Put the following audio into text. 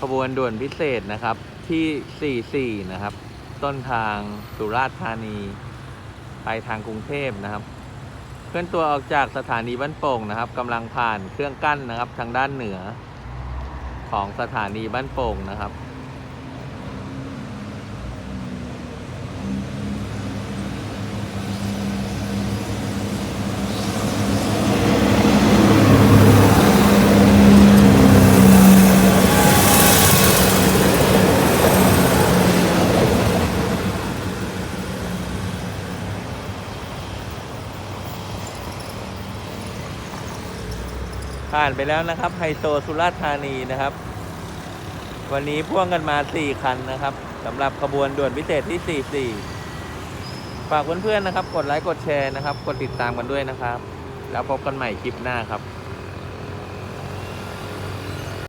ขบวนด่วนพิเศษนะครับที่ 44 นะครับ ต้นทางสุราษฎร์ธานี ไปทางกรุงเทพนะครับ เคลื่อนตัวออกจากสถานีบ้านโป่งนะครับกำลังผ่านเครื่องกั้นนะครับทางด้านเหนือของสถานีบ้านโป่งนะครับ ผ่านไปแล้วนะครับไฮโซสุราษฎร์ธานีนะครับ วันนี้พ่วงกันมา 4 คันนะครับสำหรับขบวนด่วนพิเศษที่ 44 ฝากเพื่อนๆนะครับ กดไลค์กดแชร์นะครับ กดติดตามกันด้วยนะครับ แล้วพบกันใหม่คลิปหน้าครับ